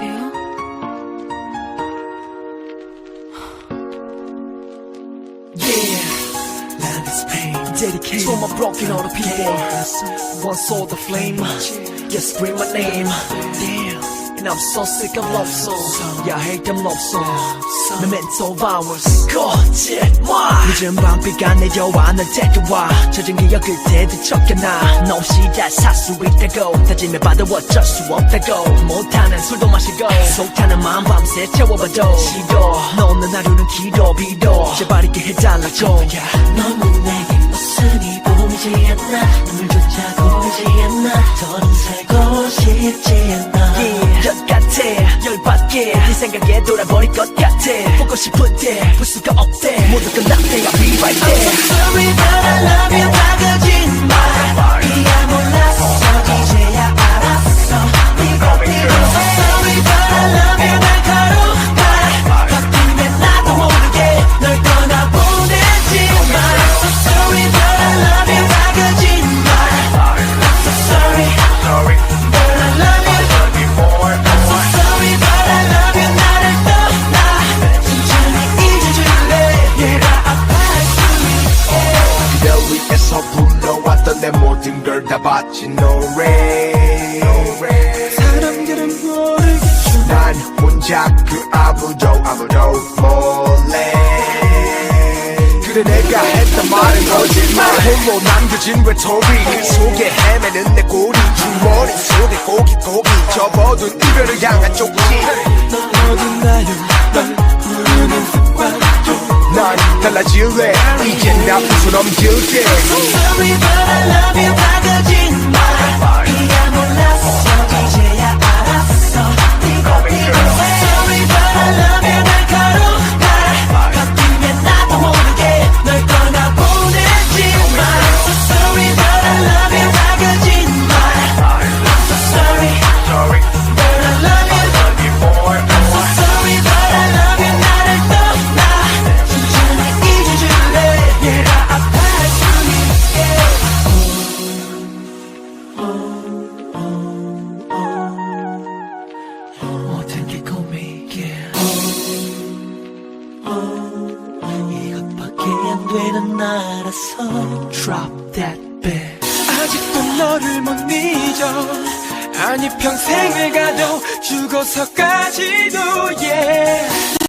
Yeah, love is pain. Dedicated to my broken hearted people. One saw the flame. Yes, scream my name. Damn. And I'm so sick of love songs. Yeah, I hate them love songs. Memento hours. 거짓말. 늦은 밤비가 내려와 널 데려와. 젖은 기억을 되뒤척여놔. 너 없이 잘살수 있다고. 다짐해봐도 어쩔 수 없다고. 못하는 술도 마시고. 속타는 마음 밤새 채워봐도. 싫어. 너 없는 하루는 길어 빌어. 제발 있게 해달라고. 너는 내게 같아. 열받게. 네 생각에 돌아버릴 것 같아. 보고 싶은데 볼 수가 없대. 모두 끝났대. I'll be right there. Sorry but I love you. 다 거짓 서 불러 왔던 내 모든 걸다 바친 노래 사람들은 모르겠죠 난 혼자 그 아무도 아무도 몰래. 그래 내가 했던 말은 거짓말. 홀로 남겨진 외톨이 그 속에 헤매는 내 꼬리 주머니 속에 고기고기 접어둔 이별을 향한 쪽지 난 달라질래 이젠 나 웃어넘길게 Sorry but I love you 다 거짓 되는 나라서. Drop that bit 아직도 너를 못 잊어. 아니 평생을 가도 죽어서까지도 yeah